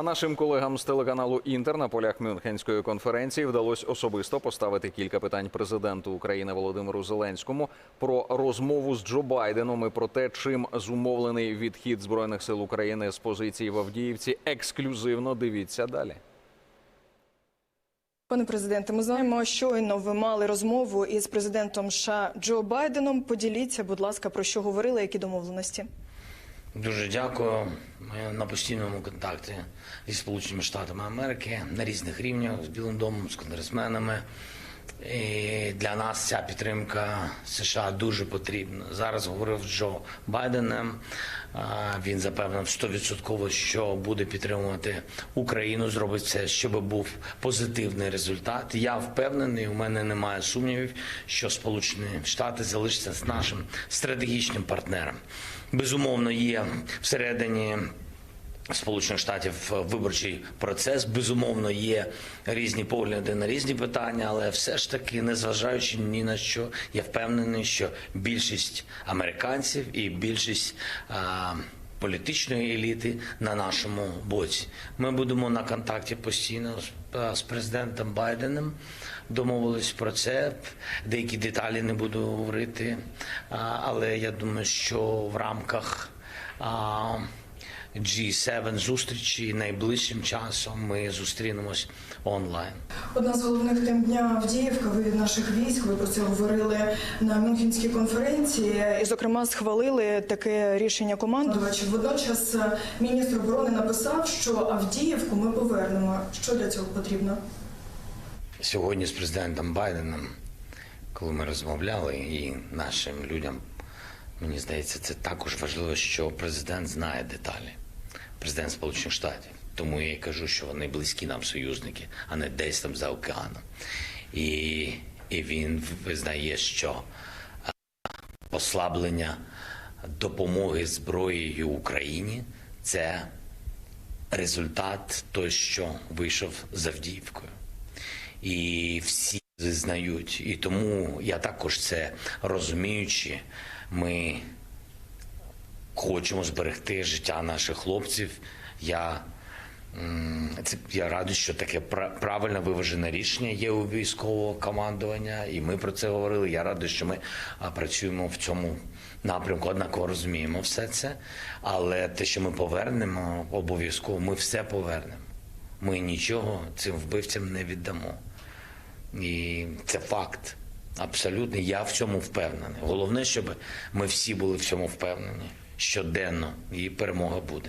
А нашим колегам з телеканалу Інтер на полях Мюнхенської конференції вдалося особисто поставити кілька питань президенту України Володимиру Зеленському про розмову з Джо Байденом і про те, чим зумовлений відхід збройних сил України з позиції в Авдіївці. Ексклюзивно дивіться далі. Пане президенте, ми знаємо, щойно ви мали розмову із президентом США Джо Байденом. Поділіться, будь ласка, про що говорили, які домовленості. Дуже дякую. Ми на постійному контакті зі Сполученими Штатами Америки на різних рівнях з Білим домом, з конгресменами. І для нас ця підтримка США дуже потрібна. Зараз говорив Джо Байденом. Він запевнив 100%, що буде підтримувати Україну, зробить все, щоб був позитивний результат. Я впевнений, у мене немає сумнівів, що Сполучені Штати залишаться з нашим стратегічним партнером. Безумовно, є всередині. Сполучених Штатів виборчий процес безумовно є різні погляди на різні питання, але все ж таки, незважаючи ні на що, я впевнений, що більшість американців і більшість а, політичної еліти на нашому боці. Ми будемо на контакті постійно з, президентом Байденом. Домовились про це. Деякі деталі не буду говорити, а, але я думаю, що в рамках. А, G7 зустрічі найближчим часом ми зустрінемось онлайн. Одна з головних тем дня Авдіївка. Ви від наших військ. Ви про це говорили на Мюнхенській конференції. І, зокрема, схвалили таке рішення командувачів. Водночас е, міністр оборони написав, що Авдіївку ми повернемо. Що для цього потрібно? Сьогодні з президентом Байденом, коли ми розмовляли, і нашим людям, мені здається, це також важливо, що президент знає деталі. Президент Сполучених Штатів. Тому я і кажу, що вони близькі нам союзники, а не десь там за океаном. І, і він визнає, що послаблення допомоги зброєю Україні це результат той, що вийшов з Авдіївкою і всі визнають. І тому я також це розуміючи, ми хочемо зберегти життя наших хлопців. Я, я радий, що таке пра- правильне виважене рішення є у військового командування, і ми про це говорили. Я радий, що ми працюємо в цьому напрямку, однаково розуміємо все це. Але те, що ми повернемо, обов'язково ми все повернемо. Ми нічого цим вбивцям не віддамо. І це факт. Абсолютно, я в цьому впевнений. Головне, щоб ми всі були в цьому впевнені щоденно, і перемога буде.